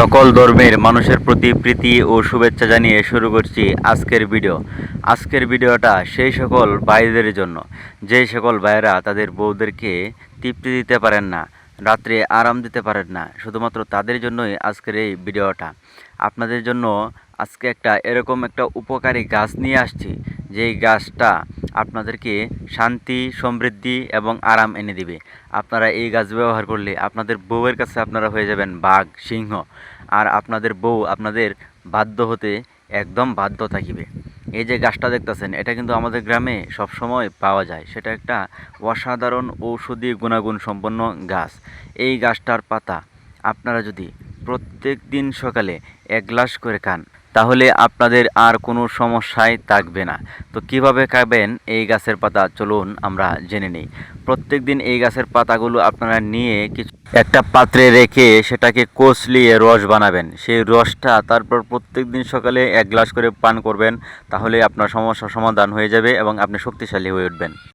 সকল ধর্মের মানুষের প্রতি প্রীতি ও শুভেচ্ছা জানিয়ে শুরু করছি আজকের ভিডিও। আজকের ভিডিওটা সেই সকল ভাইদের জন্য। যে সকল ভাইয়েরা তাদের বউদেরকে তৃপ্তি দিতে পারেন না, রাত্রে আরাম দিতে পারেন না, শুধুমাত্র তাদের জন্যই আজকের এই ভিডিওটা। আপনাদের জন্য আজকে একটা এরকম একটা উপকারী গাছ নিয়ে আসছি। যেই গাছটা আপনাদেরকে শান্তি, সমৃদ্ধি এবং আরাম এনে দিবে। আপনারা এই গাছ ব্যবহার করলে আপনাদের বউয়ের কাছে আপনারা হয়ে যাবেন বাঘ, সিংহ। আর আপনাদের বউ আপনাদের বাধ্য হতে একদম বাধ্য থাকিবে। এই যে গাছটা দেখতেছেন, এটা কিন্তু আমাদের গ্রামে সবসময় পাওয়া যায়। সেটা একটা অসাধারণ ঔষধি গুণাগুণ সম্পন্ন গাছ। এই গাছটার পাতা আপনারা যদি প্রত্যেক দিন সকালে এক গ্লাস করে খান তাহলে আপনাদের আর কোনো সমস্যায় থাকবে না। তো কীভাবে খাবেন এই গাছের পাতা চলুন আমরা জেনে নিই। প্রত্যেক দিন এই গাছের পাতাগুলো আপনারা নিয়ে কিছু একটা পাত্রে রেখে সেটাকে কষলিয়ে রস বানাবেন। সেই রসটা তারপর প্রত্যেক দিন সকালে এক গ্লাস করে পান করবেন। তাহলে আপনার সমস্যার সমাধান হয়ে যাবে এবং আপনি শক্তিশালী হয়ে উঠবেন।